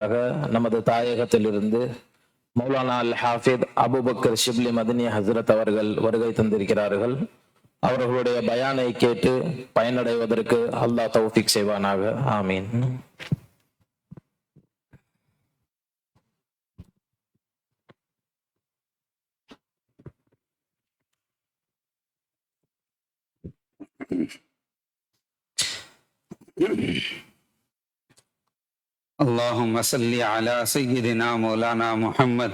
நமது தாயகத்திலிருந்து மௌலானா அல் ஹாஃபித் அபுபக்கர் ஷிப்லி மதினி ஹசரத் அவர்கள் வருகை தந்திருக்கிறார்கள். அவர்களுடைய பயானை கேட்டு பயனடைவதற்கு அல்லாஹ் தௌஃபிக் செய்வானாக. ஆமீன். اللهم صل على سيدنا مولانا محمد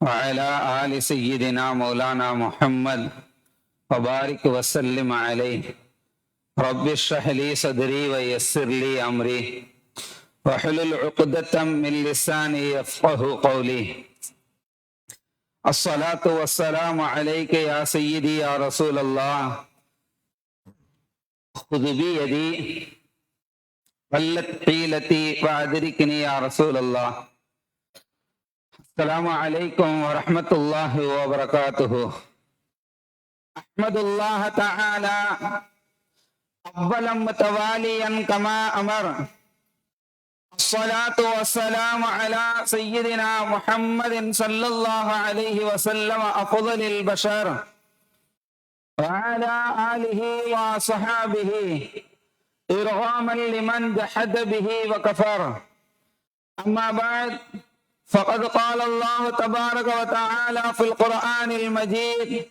وعلى آل سيدنا مولانا محمد وبارك وسلم عليه. رب اشرح لي صدري ويسر لي أمري واحلل عقدة من لساني يفقه قولي. الصلاة والسلام عليك يا سيدي يا رسول الله. خذ بيدي قلت حيلتي فأدركني يا رسول الله السلام عليكم ورحمة الله وبركاته أحمد الله تعالى أولا متواليا كما أمر الصلاة والسلام على سيدنا محمد صلى الله عليه وسلم أفضل البشر وعلى آله وصحابه إرغاما لمن جحد به وكفر. أما بعد فقد قال الله تبارك وتعالى في القرآن المجيد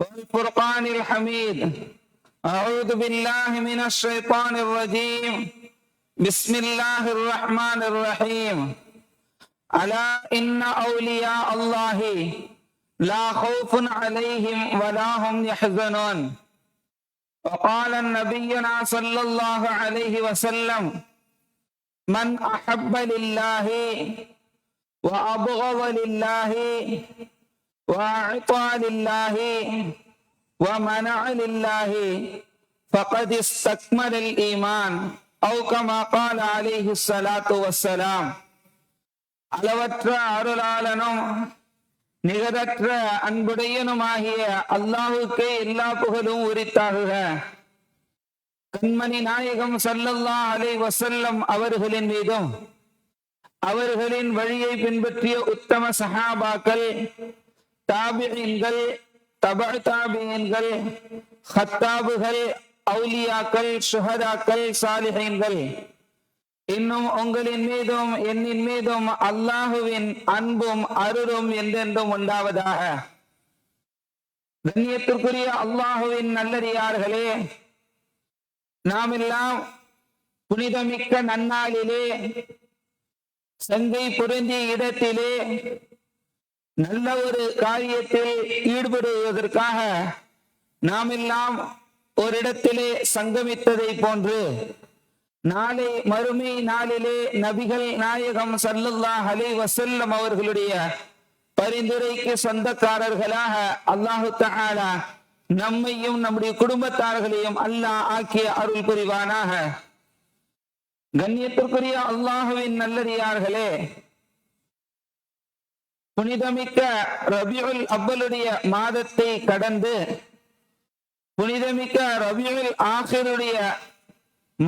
والفرقان الحميد أعوذ بالله من الشيطان الرجيم. بسم الله الرحمن الرحيم. ألا إن أولياء الله لا خوف عليهم ولا هم يحزنون. وقال نبينا صلى الله عليه وسلم من أحب لله وأبغض لله وأعطى لله ومنع لله فقد استكمل الإيمان أو كما قال عليه الصلاة والسلام அளவற்ற அருளாளனும் நிகரற்ற அன்புடையனுமாகிய அல்லாஹுக்கே எல்லா புகழும் உரித்தாகுக. கண்மணி நாயகம் சல்லல்லா அலை வசல்லம் அவர்களின் மீதும் அவர்களின் வழியை பின்பற்றிய உத்தம சஹாபாக்கள் தாபியன்கள் தப தாபியன்கள் ஹத்தாபுகள் அவுலியாக்கள் சுஹதாக்கள் சாலிஹைன்கள் இன்னும் உங்களின் மீதும் என்னின் மீதும் அல்லாஹுவின் அன்பும் அருளும் என்றென்றும் உண்டாவதாக. கண்ணியத்திற்குரிய அல்லாஹுவின் நல்லடியார்களே நாம் எல்லாம் புனிதமிக்க நன்னாளிலே சங்கை பொருந்திய இடத்திலே நல்ல ஒரு காரியத்தில் ஈடுபடுவதற்காக நாம் எல்லாம் ஒரு இடத்திலே சங்கமித்ததை போன்று நாளை மறுமை நாளிலே நபிகள் நாயகம் சல்லல்லா அலி வசல்லம் அவர்களுடைய பரிந்துரைக்கு சொந்தக்காரர்களாக அல்லாஹு தஆலா நம்மையும் நம்முடைய குடும்பத்தார்களையும் அல்லாஹ் ஆக்கிய அருள் புரிவானாக. கண்ணியத்திற்குரிய அல்லாஹுவின் நல்லடியார்களே புனிதமிக்க ரபியுல் அவ்வளுடைய மாதத்தை கடந்து புனிதமிக்க ரபியுல் ஆஹிருடைய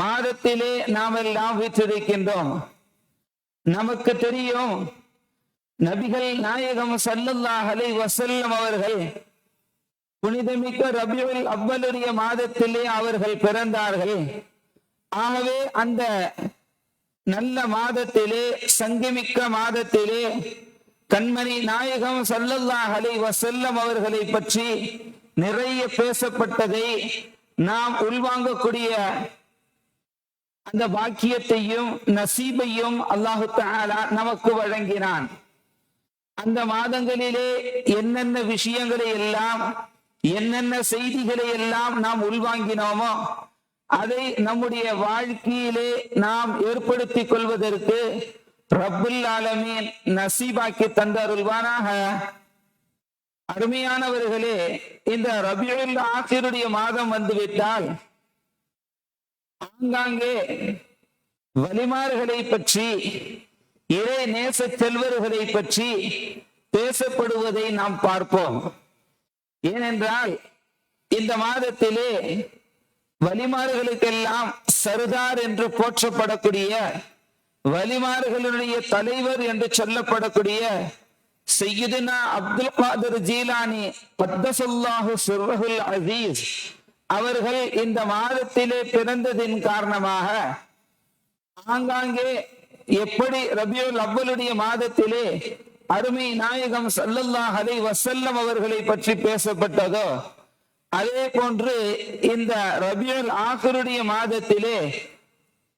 மாதத்திலே நாம் எல்லாம் வீற்றிருக்கின்றோம். நமக்கு தெரியும் நபிகள் நாயகம் சல்லுல்லாஹ் அலை வசல்லம் அவர்கள் புனிதமிக்க ரபியுல் அவ்வளுடைய மாதத்திலே அவர்கள் பிறந்தார்கள். ஆகவே அந்த நல்ல மாதத்திலே சங்கமிக்க மாதத்திலே கண்மணி நாயகம் சல்லல்லாஹ் அலை வசல்லம் அவர்களை பற்றி நிறைய பேசப்பட்டதை நாம் உள்வாங்கக்கூடிய அந்த பாக்கியத்தையும் நசீபையும் அல்லாஹு தாலா நமக்கு வழங்கினான். அந்த மாதங்களிலே என்னென்ன விஷயங்களை எல்லாம் என்னென்ன செய்திகளை எல்லாம் நாம் உள்வாங்கினோமோ அதை நம்முடைய வாழ்க்கையிலே நாம் ஏற்படுத்திக் கொள்வதற்கு ரப்புல் ஆலமீன் நசீபாக்கி தந்தருள்வானாக. அருமையானவர்களே இந்த ரபியுல் ஆசிருடைய மாதம் வந்துவிட்டால் ஆங்காங்கே வலிமார்களை பற்றி இறை நேச செல்வர்களை பற்றி பேசப்படுவதை நாம் பார்ப்போம். ஏனென்றால் இந்த மாதத்திலே வலிமார்களுக்கெல்லாம் சர்தார் என்று போற்றப்படக்கூடிய வலிமார்களுடைய தலைவர் என்று சொல்லப்படக்கூடிய செய்யுதுனா அப்துல் காதர் ஜீலானி பத்தசுல்லாஹு சிறுவகுல் அசீஸ் அவர்கள் இந்த மாதத்திலே பிறந்ததின் காரணமாக ஆங்காங்கே எப்படி ரபியுல் அவ்வளுடைய மாதத்திலே அருமை நாயகம் சல்லல்லாஹ் அலை வசல்லம் அவர்களை பற்றி பேசப்பட்டதோ அதே போன்று இந்த ரபியுல் ஆகருடைய மாதத்திலே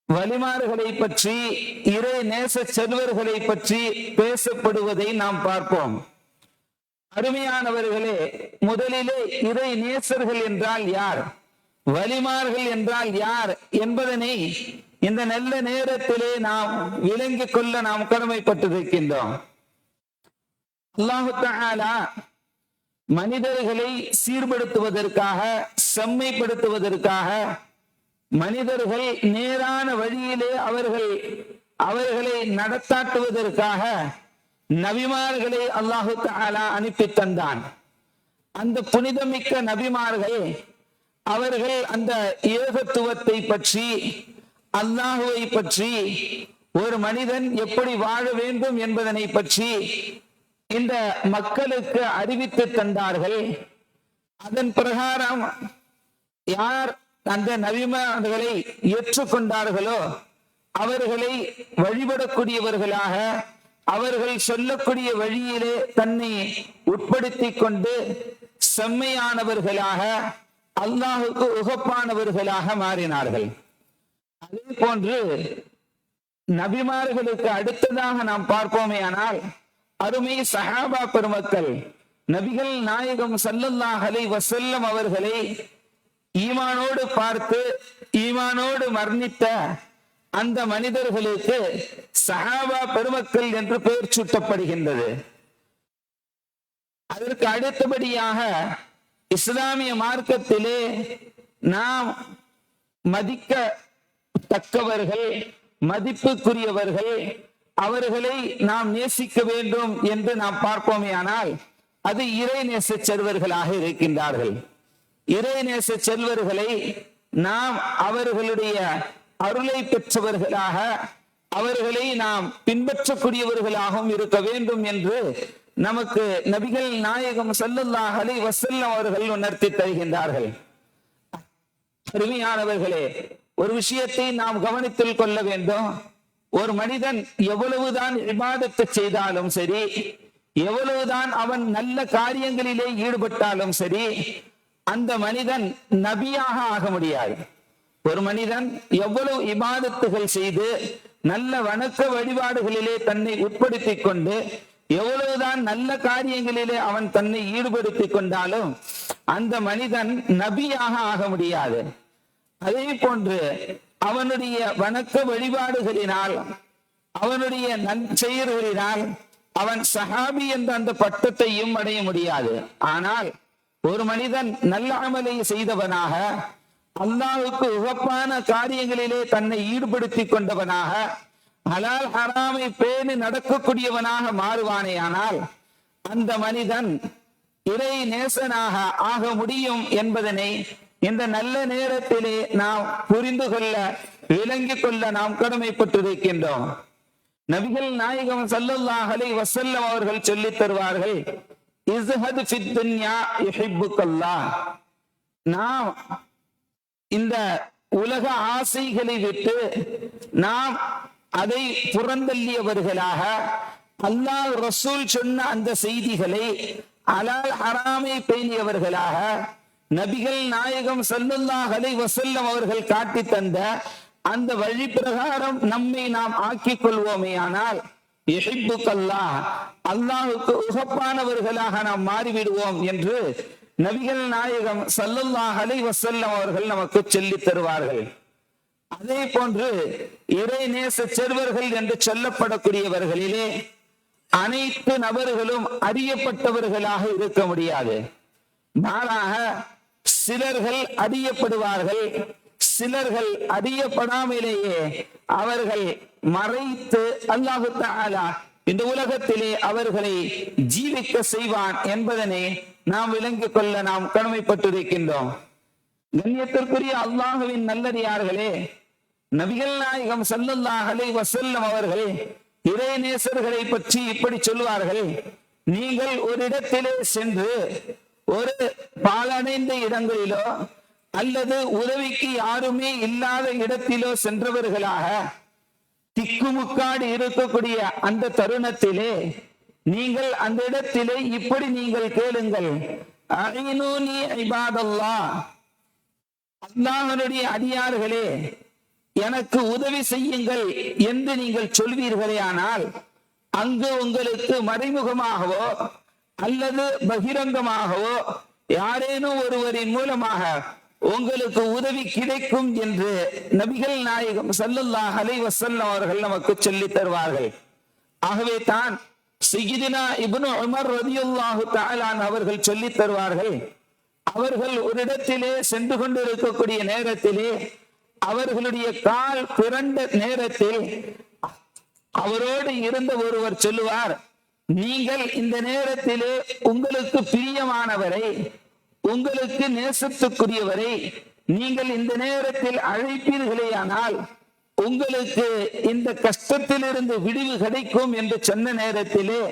வலிமார்களை பற்றி இறை நேச செல்வர்களை பற்றி பேசப்படுவதை நாம் பார்ப்போம். அருமையானவர்களே முதலிலே இறை நேசர்கள் என்றால் யார்? வலிமார்கள் என்றால் யார் என்பதனை இந்த நல்ல நேரத்திலே நாம் விளங்கிக் கொள்ள நாம் கடமைப்பட்டிருக்கின்றோம். அல்லாஹு மனிதர்களை சீர்படுத்துவதற்காக செம்மைப்படுத்துவதற்காக மனிதர்கள் நேரான வழியிலே அவர்கள் அவர்களை நடத்தாட்டுவதற்காக நபிமார்களை அல்லாஹு தாலா அனுப்பி தந்தான். அந்த புனிதமிக்க நபிமார்கள் அவர்கள் அந்த ஏகத்துவத்தை பற்றி அல்லாஹுவை பற்றி ஒரு மனிதன் எப்படி வாழ வேண்டும் என்பதனை பற்றி இந்த மக்களுக்கு அறிவித்து தந்தார்கள். அதன் பிரகாரம் யார் அந்த நபிமார்களை ஏற்றுக்கொண்டார்களோ அவர்களை வழிபடக்கூடியவர்களாக அவர்கள் சொல்லக்கூடிய வழியிலே தன்னை உட்படுத்திக் கொண்டு செம்மையானவர்களாக அல்லாஹுக்கு உகப்பானவர்களாக மாறினார்கள். அதே போன்று நபிமார்களுக்கு அடுத்ததாக நாம் பார்ப்போமே ஆனால் அருமை சஹாபா பெருமக்கள் நபிகள் நாயகம் சல்லல்லாஹலை வசல்லம் அவர்களை ஈமானோடு பார்த்து ஈமானோடு மரணித்த அந்த மனிதர்களுக்கு சஹாபா பெருமக்கள் என்று பெயர் சூட்டப்படுகின்றது. அதற்கு அடுத்தபடியாக இஸ்லாமிய மார்க்கத்திலே நாம் மதிக்க தக்கவர்கள் மதிப்புக்குரியவர்கள் அவர்களை நாம் நேசிக்க வேண்டும் என்று நாம் பார்ப்போமே ஆனால் அது இறை நேச செல்வர்களாக இருக்கின்றார்கள். இறை நேச செல்வர்களை நாம் அவர்களுடைய அருளை பெற்றவர்களாக அவர்களை நாம் பின்பற்றக்கூடியவர்களாகவும் இருக்க வேண்டும் என்று நமக்கு நபிகள் நாயகம் ஸல்லல்லாஹு அலைஹி அவர்கள் உணர்த்தி தருகின்றார்கள். அருமையானவர்களே ஒரு விஷயத்தை நாம் கவனித்துக் கொள்ள வேண்டும். ஒரு மனிதன் எவ்வளவுதான் விவாதத்தை செய்தாலும் சரி எவ்வளவுதான் அவன் நல்ல காரியங்களிலே ஈடுபட்டாலும் சரி அந்த மனிதன் நபியாக ஆக முடியாது. ஒரு மனிதன் எவ்வளவு இபாதத்துகள் செய்து நல்ல வணக்க வழிபாடுகளிலே தன்னை உட்படுத்திக் கொண்டு எவ்வளவுதான் நல்ல காரியங்களிலே அவன் தன்னை ஈடுபடுத்திக் கொண்டாலும் அந்த மனிதன் நபியாக ஆக முடியாது. அதே போன்று அவனுடைய வணக்க வழிபாடுகளினால் அவனுடைய நற்செயல்களினால் அவன் சஹாபி என்ற அந்த பட்டத்தையும் அடைய முடியாது. ஆனால் ஒரு மனிதன் நல்ல அமலை செய்தவனாக அல்லாவுக்கு உகப்பான காரியங்களிலே தன்னை ஈடுபடுத்திக் கொண்டவனாக ஹலால் ஹராமை பேணி நடக்கக்கூடியவனாக மாறுவானேயானால் அந்த மனிதன் இறை நேசனாக ஆக முடியும் என்பதனை இந்த நல்ல நேரத்திலே நாம் புரிந்து கொள்ள விளங்கிக் கொள்ள நாம் கடமைப்பட்டிருக்கின்றோம். நபிகள் நாயகம் ஸல்லல்லாஹு வசல்லம் அவர்கள் சொல்லித் தருவார்கள் இஸ்ஹத் ஃபித் துன்யா யுஹிப்புக்கல்லாஹ் நாம் இந்த உலக ஆசைகளை விட்டு நாம் அதை புறந்தள்ளியவர்களாக அல்லாஹ் ரசூல் சொன்ன அந்த செய்திகளை அலால் ஹராமை பேணியவர்களாக நபிகள் நாயகம் ஸல்லல்லாஹு வசல்லம் அவர்கள் காட்டி தந்த அந்த வழி பிரகாரம் நம்மை நாம் ஆக்கிக் கொள்வோமே ஆனால் எஹிப்புக்கல்லா அல்லாஹுக்கு உகப்பானவர்களாக நாம் மாறிவிடுவோம் என்று நபிகள் நாயகம் ஸல்லல்லாஹு அலை வசல்லம் அவர்கள் நமக்கு சொல்லித் தருவார்கள். அதே போன்று இறை நேச செல்வர்கள் என்று சொல்லப்படக்கூடியவர்களிலே அனைத்து நபர்களும் அறியப்பட்டவர்களாக இருக்க முடியாது. மாறாக சிலர்கள் அறியப்படுவார்கள் சிலர்கள் அறியப்படாமலேயே அவர்கள் மறைத்து அல்லாஹு தாலா இந்த உலகத்திலே அவர்களை ஜீவிக்க செய்வான் என்பதனை நாம் விளங்கிக் கொள்ள நாம் கடமைப்பட்டிருக்கின்றோம். கண்ணியத்திற்குரிய அல்லாஹுவின் நல்லடியார்களே நபிகள் நாயகம் ஸல்லல்லாஹு வசல்லம் அவர்களே அவர்கள் இறைநேசர்களை பற்றி இப்படி சொல்வார்கள். நீங்கள் ஒரு இடத்திலே சென்று ஒரு பாலடைந்த இடங்களிலோ அல்லது உதவிக்கு யாருமே இல்லாத இடத்திலோ சென்றவர்களாக திக்குமுக்காடு இருக்கக்கூடிய அந்த தருணத்திலே நீங்கள் அந்த இடத்திலே இப்படி நீங்கள் கேளுங்கள். அழினூனி ஐபாதல்லா அல்லாஹனுடைய அடியார்களே எனக்கு உதவி செய்யுங்கள் என்று நீங்கள் சொல்வீர்களே ஆனால் அங்கு உங்களுக்கு மறைமுகமாகவோ அல்லது பகிரங்கமாகவோ யாரேனும் ஒருவரின் மூலமாக உங்களுக்கு உதவி கிடைக்கும் என்று நபிகள் நாயகம் சல்லுல்லா அலை வஸல்லம் அவர்கள் நமக்கு சொல்லி தருவார்கள். ஆகவே தான் சிகிதினா இப்னு உமர் ரதியுல்லாஹு தாலான் அவர்கள் சொல்லி தருவார்கள் அவர்கள் ஒரு இடத்திலே சென்று கொண்டிருக்கக்கூடிய நேரத்திலே அவர்களுடைய கால் பிறண்ட நேரத்தில் அவரோடு இருந்த ஒருவர் சொல்லுவார் நீங்கள் இந்த நேரத்திலே உங்களுக்கு பிரியமானவரை உங்களுக்கு நேசத்துக்குரியவரை நீங்கள் இந்த நேரத்தில் அழைப்பீர்களேயானால் உங்களுக்கு இந்த கஷ்டத்திலிருந்து விடிவு கிடைக்கும் என்று சொன்ன நேரத்திலே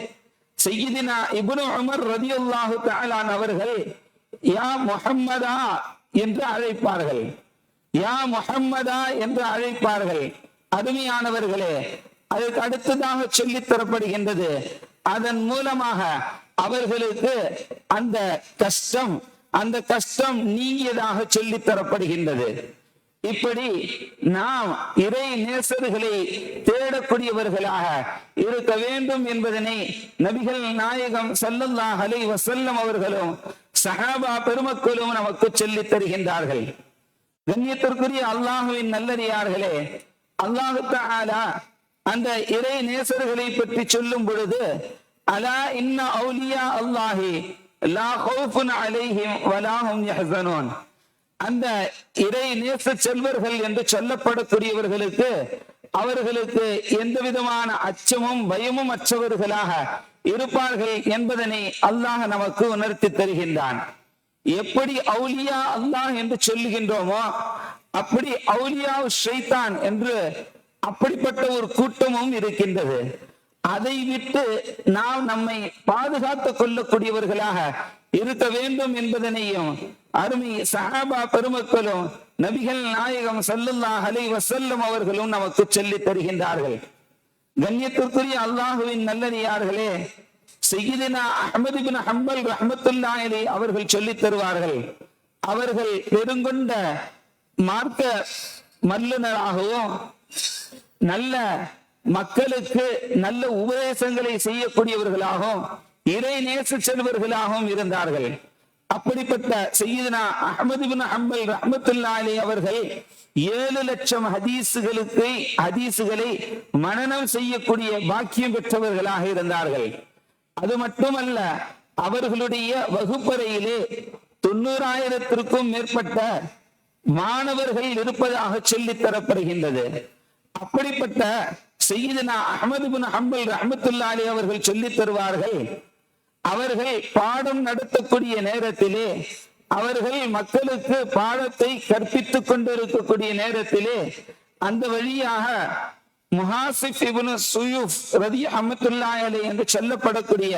செய்தினா இபுனு அமர் ரதியுல்லாஹு தாலான் அவர்கள் யா முஹம்மதா என்று அழைப்பார்கள். யா முஹம்மதா என்று அழைப்பார்கள். அருமையானவர்களே அதற்கு அடுத்ததாக சொல்லி தரப்படுகின்றது. அதன் மூலமாக அவர்களுக்கு அந்த கஷ்டம் அந்த கஷ்டம் நீங்கியதாக சொல்லித்தரப்படுகின்றது இப்படி நாம் இறை நேசர்களை தேடக்கூடியவர்களாக இருக்க வேண்டும் என்பதனை நபிகள் நாயகம் ஸல்லல்லாஹு அலைஹி வசல்லம் அவர்களும் சஹாபா பெருமக்களும் நமக்கு சொல்லித் தருகின்றார்கள். கண்ணியத்திற்குரிய அல்லாஹுவின் நல்லறியார்களே அல்லாஹு தஆலா அந்த இறை நேசர்களை பற்றி சொல்லும் பொழுது அலா இன்ன அவுலியா அல்லாஹி லா ஹவுஃபுன் அலைஹிம் வலாஹும் யஹ்சனூன் அந்த இறை நேச செல்வர்கள் என்று சொல்லப்படக்கூடியவர்களுக்கு அவர்களுக்கு எந்த விதமான அச்சமும் பயமும் அற்றவர்களாக இருப்பார்கள் என்பதனை அல்லாஹ் நமக்கு உணர்த்தி தருகின்றான். எப்படி அவுலியா அல்லாஹ் என்று சொல்லுகின்றோமோ அப்படி அவுலியா ஷைத்தான் என்று அப்படிப்பட்ட ஒரு கூட்டமும் இருக்கின்றது. அதை விட்டு நாம் நம்மை பாதுகாத்துக் கொள்ளக்கூடியவர்களாக இருக்க வேண்டும் என்பதனையும் அருமை சஹாபா பெருமக்களும் நபிகள் நாயகம் சல்லுல்லா அலைஹி வஸல்லம் அவர்களும் நமக்கு சொல்லி தருகின்றார்கள். கண்ணியத்திற்குரிய அல்லாஹுவின் நல்லடியார்களே செய்தினா அஹ்மது பின் ஹம்பல் ரஹ்மத்துல்லாஹி அவர்கள் சொல்லித் தருவார்கள். அவர்கள் பெருங்கொண்ட மார்க்க மல்லுனராகவும் நல்ல மக்களுக்கு நல்ல உபதேசங்களை செய்யக்கூடியவர்களாகவும் இறை நேச செல்வர்களாகவும் இருந்தார்கள். அப்படிப்பட்ட செய்தினா அஹ்மது பின் ஹம்பல் ரஹமத்துல்லாலே அவர்கள் ஏழு லட்சம் ஹதீஸுகளுக்கு ஹதீசுகளை மனனம் செய்யக்கூடிய பாக்கியம் பெற்றவர்களாக இருந்தார்கள். அது மட்டுமல்ல அவர்களுடைய வகுப்பறையிலே தொண்ணூறாயிரத்திற்கும் மேற்பட்ட மாணவர்கள் இருப்பதாக சொல்லி தரப்படுகின்றது. அப்படிப்பட்ட செய்தினா அஹமது பின் ஹம்பல் ரஹமத்துல்லாலே அவர்கள் சொல்லித் தருவார்கள் அவர்கள் பாடம் நடத்தக்கூடிய நேரத்திலே அவர்கள் மக்களுக்கு பாடத்தை கற்பித்துக் கொண்டிருக்கக்கூடிய நேரத்திலே அந்த வழியாக முஹாசிப் இபுனு சுயூப் ரதி அஹமத்துல்லாஹி என்று சொல்லப்படக்கூடிய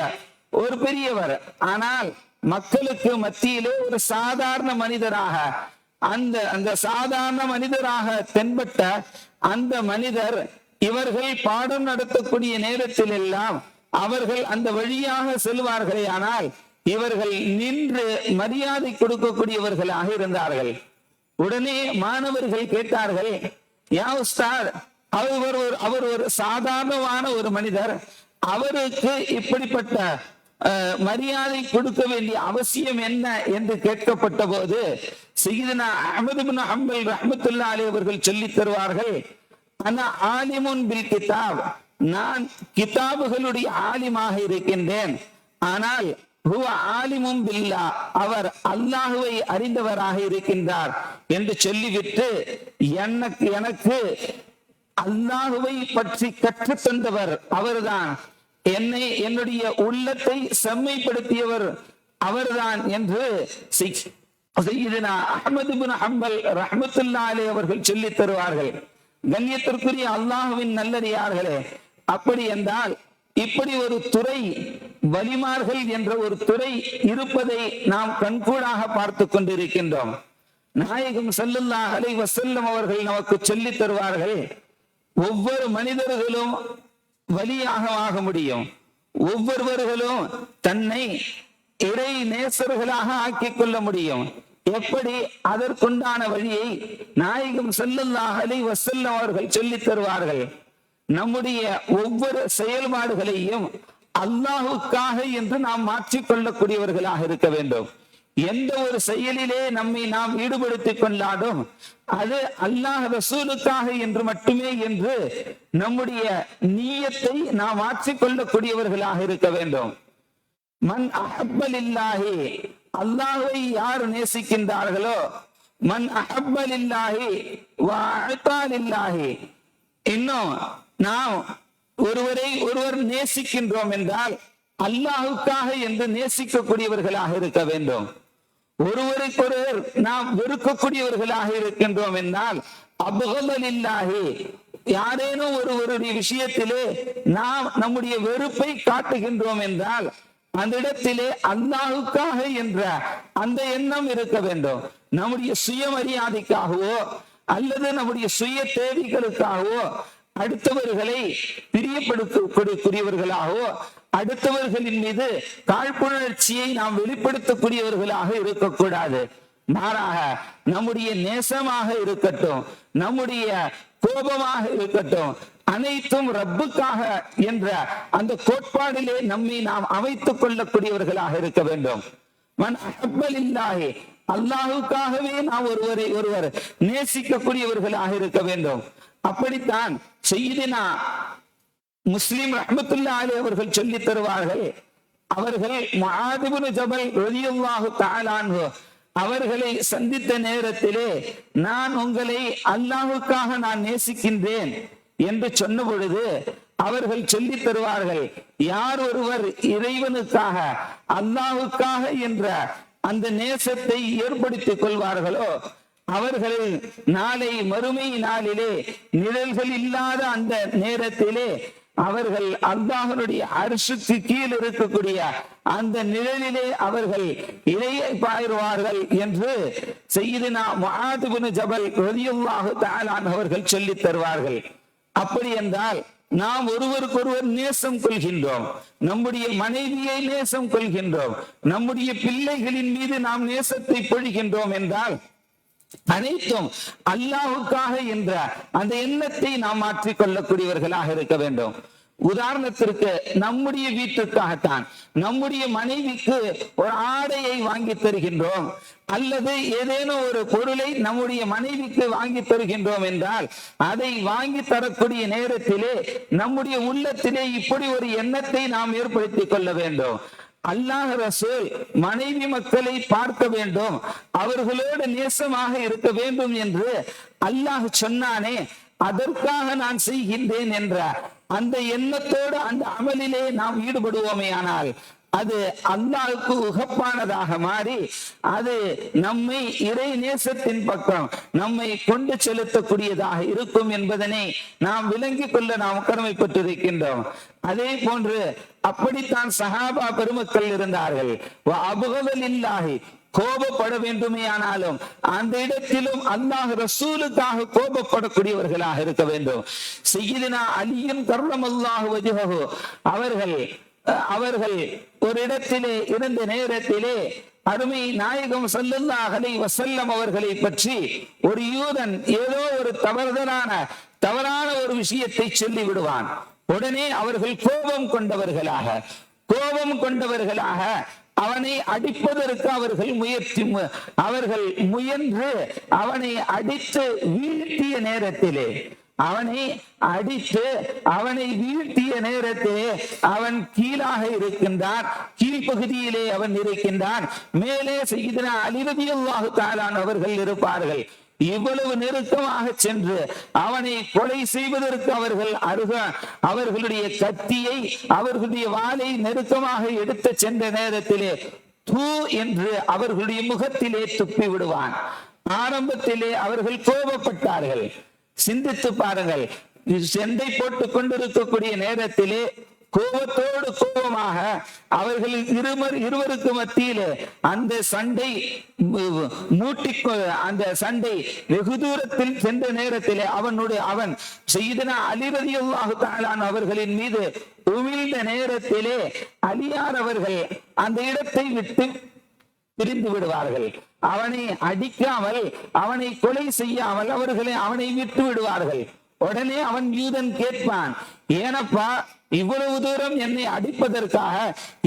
ஒரு பெரியவர். ஆனால் மக்களுக்கு மத்தியிலே ஒரு சாதாரண மனிதராக அந்த அந்த சாதாரண மனிதராக தென்பட்ட அந்த மனிதர் இவர்கள் பாடம் நடத்தக்கூடிய நேரத்தில் எல்லாம் அவர்கள் அந்த வழியாக செல்வார்களே ஆனால் இவர்கள் நின்று மரியாதை கொடுக்கக்கூடியவர்களாக இருந்தார்கள். உடனே மாணவர்கள் கேட்டார்கள் யா உஸ்தாத் அவர் ஒரு அவர் ஒரு சாதாரணமான ஒரு மனிதர். அவருக்கு இப்படிப்பட்ட அஹ், மரியாதை கொடுக்க வேண்டிய அவசியம் என்ன? என்று கேட்கப்பட்ட போது சையதுனா அஹமது பின் ஹம்பல் ரஹ்மத்துல்லா அலி அவர்கள் சொல்லித் தருவார்கள் ஆனா ஆலிமுன் பில் கிதாப். நான் கிதாபுகளுடைய ஆலிமாக இருக்கின்றேன். ஆனால் ஹுவ ஆலிமும் பில்லா அவர் அல்லாஹுவை அறிந்தவராக இருக்கின்றார் என்று சொல்லிவிட்டு எனக்கு எனக்கு அல்லாஹுவை பற்றி கற்றுத் தந்தவர் அவர்தான். என்னை என்னுடைய உள்ளத்தை செம்மைப்படுத்தியவர் அவர்தான் என்று செய்யிதுனா அஹமது பின் ஹம்பல் அவர்கள் சொல்லித் தருவார்கள். கண்ணியத்திற்குரிய அல்லாஹுவின் நல்லடியார்களே அப்படி என்றால் இப்படி ஒரு துறை வலிமார்கள் என்ற ஒரு துறை இருப்பதை நாம் கண்கூடாக பார்த்து கொண்டிருக்கின்றோம். நாயகம் செல்லுல்லா அலை வசல்லம் அவர்கள் நமக்கு சொல்லி தருவார்கள் ஒவ்வொரு மனிதர்களும் வலியாக ஆக முடியும். ஒவ்வொருவர்களும் தன்னை இறை நேசர்களாக ஆக்கிக் கொள்ள முடியும். எப்படி? அதற்குண்டான வழியை நாயகம் செல்லுல்லா அலை வசல்லம் அவர்கள் சொல்லித் தருவார்கள். நம்முடைய ஒவ்வொரு செயல்பாடுகளையும் அல்லாஹுக்காக என்று நாம் மாற்றிக்கொள்ளக்கூடியவர்களாக இருக்க வேண்டும். எந்த ஒரு செயலிலே நம்மை நாம் ஈடுபடுத்திக் கொண்டாலும் அது அல்லாஹ் ரசூலுக்காக என்று மட்டுமே என்று நம்முடைய நீயத்தை நாம் மாற்றிக் கொள்ளக்கூடியவர்களாக இருக்க வேண்டும். மன் அஹப்பலில்லாஹி அல்லாஹை யார் நேசிக்கின்றார்களோ மண் அஹப்பல் இல்லாஹி இன்னும் நாம் ஒருவரை ஒருவர் நேசிக்கின்றோம் என்றால் அல்லாஹுக்காக என்று நேசிக்கக்கூடியவர்களாக இருக்க வேண்டும். ஒருவருக்கொருவர் நாம் வெறுக்கக்கூடியவர்களாக இருக்கின்றோம் என்றால் அபகலில்லாஹி யாரேனும் ஒருவருடைய விஷயத்திலே நாம் நம்முடைய வெறுப்பை காட்டுகின்றோம் என்றால் அந்த இடத்திலே அல்லாஹுக்காக என்ற அந்த எண்ணம் இருக்க வேண்டும். நம்முடைய சுயமரியாதைக்காகவோ அல்லது நம்முடைய சுய தேவைகளுக்காகவோ அடுத்தவர்களை பிரியப்படுத்தக்கூடியவர்களாகவோ அடுத்தவர்களின் மீது காழ்ப்புணர்ச்சியை நாம் வெளிப்படுத்தக்கூடியவர்களாக இருக்கக்கூடாது. மாறாக நம்முடைய நேசமாக இருக்கட்டும் நம்முடைய கோபமாக இருக்கட்டும் அனைத்தும் ரப்புக்காக என்ற அந்த கோட்பாடிலே நம்மை நாம் அமைத்துக் கொள்ளக்கூடியவர்களாக இருக்க வேண்டும். மன் அஹப்பலில்லாஹி அல்லாஹுக்காகவே நாம் ஒருவரை ஒருவர் நேசிக்கக்கூடியவர்களாக இருக்க வேண்டும். அப்படித்தான் செய்தினா முஸ்லிம் ரஹமத்துல்லா அவர்கள் சொல்லித் தருவார்கள். அவர்கள் முஆதிபுன் ஜபல் ரலியல்லாஹு தஆலான்ஹு அவர்களை சந்தித்த நேரத்திலே நான் உங்களை அல்லாஹுக்காக நான் நேசிக்கின்றேன் என்று சொன்ன பொழுது அவர்கள் சொல்லித் தருவார்கள் யார் ஒருவர் இறைவனுக்காக அல்லாஹுக்காக என்ற அந்த நேசத்தை ஏற்படுத்திக் கொள்வார்களோ அவர்கள் நாளை மறுமை நாளிலே நிழல்கள் இல்லாத அந்த நேரத்திலே அவர்கள் அல்லாஹனுடைய அரசுக்கு கீழ் இருக்கக்கூடிய அந்த நிழலிலே அவர்கள் இளைய பாயிருவார்கள் என்று செய்தினா முஆதுபின் ஜபல் ரலியல்லாஹு தாலான் அவர்கள் சொல்லித் தருவார்கள். அப்படி என்றால் நாம் ஒருவருக்கொருவர் நேசம் கொள்கின்றோம். நம்முடைய மனைவியை நேசம் கொள்கின்றோம். நம்முடைய பிள்ளைகளின் மீது நாம் நேசத்தை பொழிகின்றோம் என்றால் அனைத்தும் அல்லாஹுக்காக என்ற அந்த எண்ணத்தை நாம் மாற்றிக்கொள்ளக்கூடியவர்களாக இருக்க வேண்டும். உதாரணத்திற்கு நம்முடைய வீட்டுக்காகத்தான் நம்முடைய மனைவிக்கு ஒரு ஆடையை வாங்கி தருகின்றோம் அல்லது ஏதேனும் ஒரு பொருளை நம்முடைய மனைவிக்கு வாங்கி தருகின்றோம் என்றால் அதை வாங்கி தரக்கூடிய நேரத்திலே நம்முடைய உள்ளத்திலே இப்படி ஒரு எண்ணத்தை நாம் ஏற்படுத்திக் கொள்ள வேண்டும். அல்லாஹ் ரசூல் மனைவி மக்களை பார்க்க வேண்டும். அவர்களோடு நேசமாக இருக்க வேண்டும் என்று அல்லாஹ் சொன்னானே. அதற்காக நான் செய்கின்றேன் என்ற அந்த எண்ணத்தோடு அந்த அமலிலே நாம் ஈடுபடுவோமே ஆனால் அது அல்லாவுக்கு உகப்பானதாக மாறி அது நம்மை இறை நேசத்தின் பக்கம் நம்மை கொண்டு செலுத்தக்கூடியதாக இருக்கும் என்பதனை நாம் விளங்கிக் கொள்ள நாம் கடமைப்பட்டிருக்கின்றோம். அதே போன்று அப்படித்தான் சஹாபா பெருமக்கள் இருந்தார்கள். அபுகவல் இல்லாஹி கோபப்பட வேண்டுமே ஆனாலும் அந்த இடத்திலும் அல்லாஹ் ரசூலுக்காக கோபப்படக்கூடியவர்களாக இருக்க வேண்டும். செய்தினா அலியும் கர்ணம் அல்லாஹ் அவர்கள் அவர்கள் ஒரு இடத்திலே இருந்த நேரத்திலே அருமை நாயகம் ஸல்லல்லாஹு வசல்லம் அவர்களை பற்றி ஒரு யூதன் ஏதோ ஒரு தவறுதலான தவறான ஒரு விஷயத்தை சொல்லி விடுவான். உடனே அவர்கள் கோபம் கொண்டவர்களாக கோபம் கொண்டவர்களாக அவனை அடிப்பதற்கு அவர்கள் முயற்சி அவர்கள் முயன்று அவனை அடித்து வீழ்த்திய நேரத்திலே அவனை அடித்து அவனை வீழ்த்திய நேரத்திலே அவன் கீழாக இருக்கின்றான். கீழ்ப்பகுதியிலே அவன் இருக்கின்றான். மேலே செய்தன அலிரதியாக தாளான் அவர்கள் இருப்பார்கள். இவ்வளவு நெருக்கமாக சென்று அவனை கொலை செய்வதற்கு அவர்கள் அருக அவர்களுடைய கத்தியை அவர்களுடைய வாளை நெருக்கமாக எடுத்து சென்ற நேரத்திலே தூ என்று அவர்களுடைய முகத்திலே துப்பி விடுவான். ஆரம்பத்திலே அவர்கள் கோபப்பட்டார்கள். சிந்தித்து பாருங்கள். இது சண்டை போட்டுக் கொண்டிருக்கக்கூடிய நேரத்திலே கோபத்தோடு கோபமாக அவர்கள் இருவர் இருவருக்கு மத்தியிலே அந்த சண்டை மூட்டி அந்த சண்டை வெகு தூரத்தில் சென்ற நேரத்திலே அவனுடைய அவன் செய்தனா அலிரதியுல்லாஹு தாலான் அவர்களின் மீது உமிழ்ந்த நேரத்திலே அலியார் அவர்கள் அந்த இடத்தை விட்டு பிரிந்து விடுவார்கள். அவனை அடிக்காமல் அவனை கொலை செய்யாமல் அவர்களை அவனை விட்டு விடுவார்கள். உடனே அவன் யூதன் கேட்பான் ஏனப்பா இவ்வளவு தூரம் என்னை அடிப்பதற்காக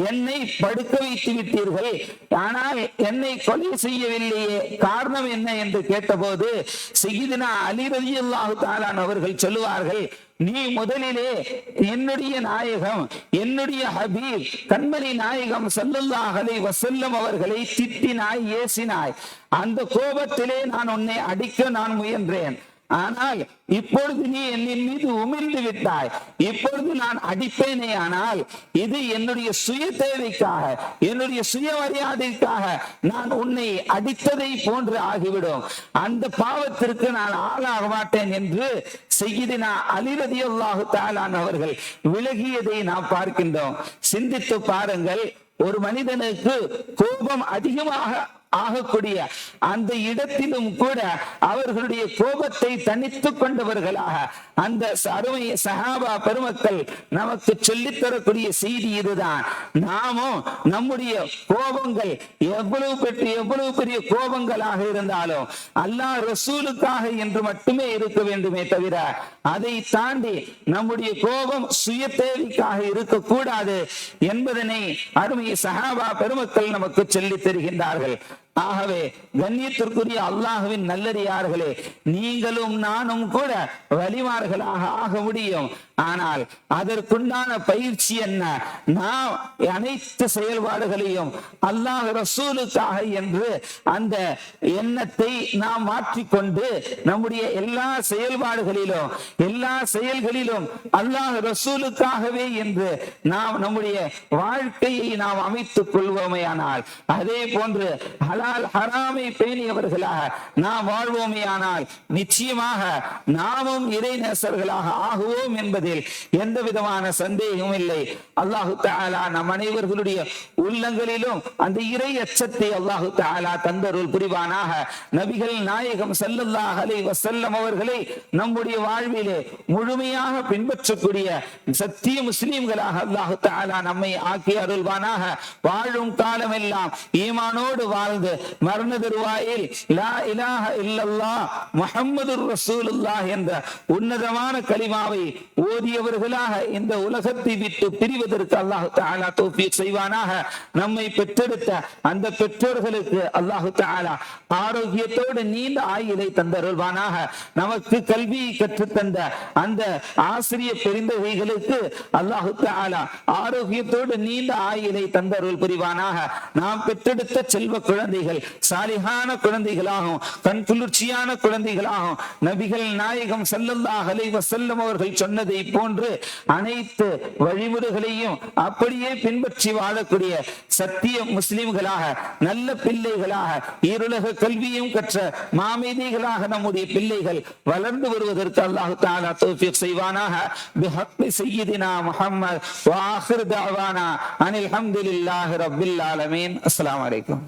என்னை படுக்க வைத்து விட்டீர்கள். ஆனால் என்னை கொலை செய்யவில்லையே. காரணம் என்ன? என்று கேட்டபோது சிகிதினா அலி தாலான் அவர்கள் சொல்லுவார்கள் நீ முதலிலே என்னுடைய நாயகம் என்னுடைய ஹபீப் கண்மணி நாயகம் ஸல்லல்லாஹு வசல்லம் அவர்களை திட்டினாய் ஏசினாய். அந்த கோபத்திலே நான் உன்னை அடிக்க நான் முயன்றேன். ஆனால் இப்பொழுது நீ என்னின் மீது உமிழ்ந்து விட்டாய். இப்பொழுது நான் அடிப்பேனே ஆனால் இது என்னுடைய சுய தேவைக்காக என்னுடைய சுயமரியாதைக்காக நான் உன்னை அடித்ததை போன்று ஆகிவிடும். அந்த பாவத்திற்கு நான் ஆளாக மாட்டேன் என்று செய்தினா அலிரதி அல்லாஹு தாலான் அவர்கள் விலகியதை நாம் பார்க்கின்றோம். சிந்தித்து பாருங்கள் ஒரு மனிதனுக்கு கோபம் அதிகமாக ஆகக்கூடிய அந்த இடத்திலும் கூட அவர்களுடைய கோபத்தை தனித்துக் கொண்டவர்களாக அந்த அருமை சஹாபா பெருமக்கள் நமக்கு சொல்லித்தரக்கூடிய செய்தி இதுதான். நாமும் நம்முடைய கோபங்கள் எவ்வளவு பெரிய எவ்வளவு பெரிய கோபங்களாக இருந்தாலும் அல்லாஹ் ரசூலுக்காக என்று மட்டுமே இருக்க வேண்டுமே தவிர அதை தாண்டி நம்முடைய கோபம் சுய தேவைக்காக இருக்கக்கூடாது என்பதனை அருமை சஹாபா பெருமக்கள் நமக்கு சொல்லித் தருகின்றார்கள். ஆகவே கண்ணியத்திற்குரிய அல்லாஹுவின் நல்லடியார்களே நீங்களும் நானும் கூட வலிமார்களாக ஆக முடியும். ஆனால் அதற்குண்டான பயிற்சி என்ன? நாம் அனைத்து செயல்பாடுகளையும் அல்லாஹ் ரசூலுக்காக என்று அந்த எண்ணத்தை நாம் மாற்றிக்கொண்டு நம்முடைய எல்லா செயல்பாடுகளிலும் எல்லா செயல்களிலும் அல்லாஹ் ரசூலுக்காகவே என்று நாம் நம்முடைய வாழ்க்கையை நாம் அமைத்துக் கொள்வோமேயானால் அதே போன்று ஆனால் ஹராமை பேணியவர்களாக நாம் வாழ்வோமே ஆனால் நிச்சயமாக நாமும் இறை நேசர்களாக ஆகுவோம் என்பதில் எந்த விதமான சந்தேகமும் இல்லை. அல்லாஹு தாலா நம் அனைவர்களுடைய உள்ளங்களிலும் அந்த இறை அச்சத்தை அல்லாஹு தாலா தந்தருள் புரிவானாக. நபிகள் நாயகம் செல்லல்லாஹ் அலை வசல்லம் அவர்களை நம்முடைய வாழ்விலே முழுமையாக பின்பற்றக்கூடிய சத்திய முஸ்லீம்களாக அல்லாஹு தாலா நம்மை ஆக்கி அருள்வானாக. வாழும் காலமெல்லாம் ஈமானோடு வாழ்ந்து சொல்லுது. மரண திருவாயில் லா இலாஹ இல்லல்லா முஹம்மதுர் ரசூலுல்லாஹ் என்ற உன்னதமான கலிமாவை ஓதியவர்களாக இந்த உலகத்தை விட்டு பிரிவதற்கு அல்லாஹு தாலா தோப்பி செய்வானாக. நம்மை பெற்றெடுத்த அந்த பெற்றோர்களுக்கு அல்லாஹு தாலா ஆரோக்கியத்தோடு நீண்ட ஆயுளை தந்தருள்வானாக. நமக்கு கல்வியை கற்றுத்தந்த அந்த ஆசிரிய பெருந்தகைகளுக்கு அல்லாஹு தாலா ஆரோக்கியத்தோடு நீண்ட ஆயுளை தந்தருள் புரிவானாக. நாம் பெற்றெடுத்த செல்வ குழந்தை குழந்தைகள் சாலிகான குழந்தைகளாகும் கண் குளிர்ச்சியான குழந்தைகளாகும் நபிகள் நாயகம் ஸல்லல்லாஹு அலைஹி வஸல்லம் அவர்கள் சொன்னதை போன்று அனைத்து வழிமுறைகளையும் அப்படியே பின்பற்றி வாழக்கூடிய சத்திய முஸ்லிம்களாக நல்ல பிள்ளைகளாக ஈருலக கல்வியும் கற்ற மாமேதிகளாக நம்முடைய பிள்ளைகள் வளர்ந்து வருவதற்கு அல்லாஹு தாலா தோஃபிக் செய்வானாக. பிஹக்கி சய்யிதினா முஹம்மத் வ ஆகிர் அனில் ஹம்துலில்லாஹி ரப்பில் ஆலமீன். அஸ்ஸலாமு அலைக்கும்.